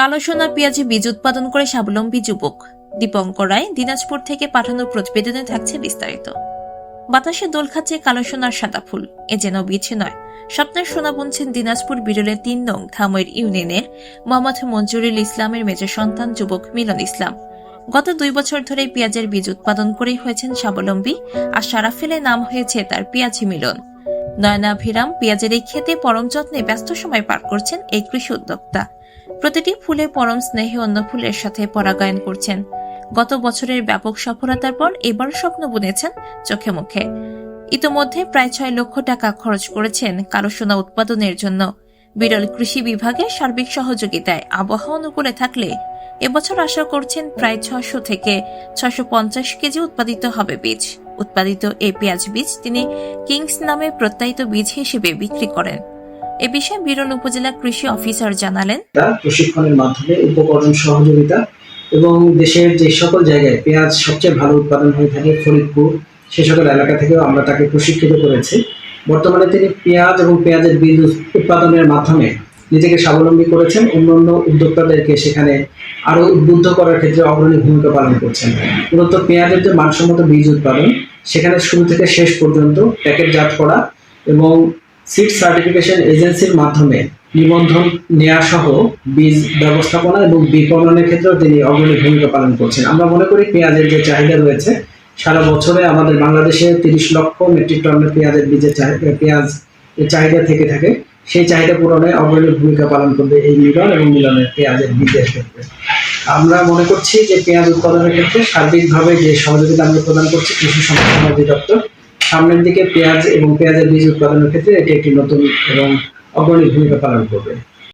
কালো সোনা পেঁয়াজে বীজ উৎপাদন করে স্বাবলম্বী যুবক। দীপঙ্কর রায় দিনাজপুর থেকে পাঠানো প্রতিবেদনে থাকছে বিস্তারিত। বাতাসে দোল খাচ্ছে কালো সোনার সাদা ফুল। এ যেন বীজ নয়। স্বপ্নের সোনা বুনছেন দিনাজপুর বিরলের তিন নং ধামইর ইউনিয়নের মোহাম্মদ মঞ্জুরুল ইসলামের মেজ সন্তান যুবক মিলন ইসলাম। গত দুই বছর ধরে পেঁয়াজের বীজ উৎপাদন করেই হয়েছেন স্বাবলম্বী, আর সারা ফেলে নাম হয়েছে তার পেঁয়াজি মিলন। নয়নাভিরাম পেঁয়াজের এই খেতে পরম যত্নে ব্যস্ত সময় পার করছেন এই কৃষি উদ্যোক্তা। প্রতিটি ফুলে পরম স্নেহে অন্য ফুলের সাথে পরাগায়ন করছেন। গত বছরের ব্যাপক সফলতার পর এবার স্বপ্ন বুনেছেন চোখে মুখে। ইতোমধ্যে প্রায় ছয় লক্ষ টাকা খরচ করেছেন কালো সোনা উৎপাদনের জন্য। বিরল কৃষি বিভাগের সার্বিক সহযোগিতায় আবহাওয়া অনুকূলে থাকলে এবছর আশা করছেন প্রায় ছশো থেকে ছশো পঞ্চাশ কেজি উৎপাদিত হবে বীজ। উৎপাদিত এই পেঁয়াজ বীজ তিনি কিংস নামে প্রত্যায়িত বীজ হিসেবে বিক্রি করেন। এ বিষয়ে বিরল উপজেলা কৃষি অফিসার জানালেন। প্রশিক্ষণের মাধ্যমে উপকরণ সহযোগিতা এবং দেশের যে সকল জায়গায় পেঁয়াজ সবচেয়ে ভালো উৎপাদন হয়ে থাকে, ফরিদপুর, সে সকল এলাকা থেকেও আমরা তাকে প্রশিক্ষিত করেছি। বর্তমানে তিনি পেঁয়াজ এবং পেঁয়াজের বীজ উৎপাদনের মাধ্যমে নিজেকে স্বাবলম্বী করেছেন। অন্যান্য উদ্যোক্তাদেরকে সেখানে আরও উদ্বুদ্ধ করার ক্ষেত্রে অগ্রণী ভূমিকা পালন করছেন। মূলত পেঁয়াজের যে মানসম্মত বীজ উৎপাদন, সেখানে শুরু থেকে শেষ পর্যন্ত প্যাকেটজাত করা এবং সিড সার্টিফিকেশন এজেন্সির মাধ্যমে নিবন্ধন নেওয়া সহ বীজ ব্যবস্থাপনা এবং বিপণনের ক্ষেত্রেও তিনি অগ্রণী ভূমিকা পালন করছেন। আমরা মনে করি পেঁয়াজের যে চাহিদা রয়েছে, সারা বছরে আমাদের বাংলাদেশে তিরিশ লক্ষ মেট্রিক টনের পেঁয়াজের বীজের পেঁয়াজ চাহিদা থেকে থাকে। সেই চাহিদা পূরণে অগ্রণী ভূমিকা পালন করবে এই মিলন এবং মিলনের পেঁয়াজের বীজের ক্ষেত্রে। আমরা মনে করছি যে পেঁয়াজ উৎপাদনের ক্ষেত্রে সার্বিকভাবে যে সহযোগিতা আমরা প্রদান করছি, কৃষি সম্প্রসারণ অধিদপ্তর সামনের দিকে পেঁয়াজ এবং পেঁয়াজের বীজ উৎপাদনের ক্ষেত্রে এটি একটি নতুন এবং অগ্রণী ভূমিকা পালন করবে।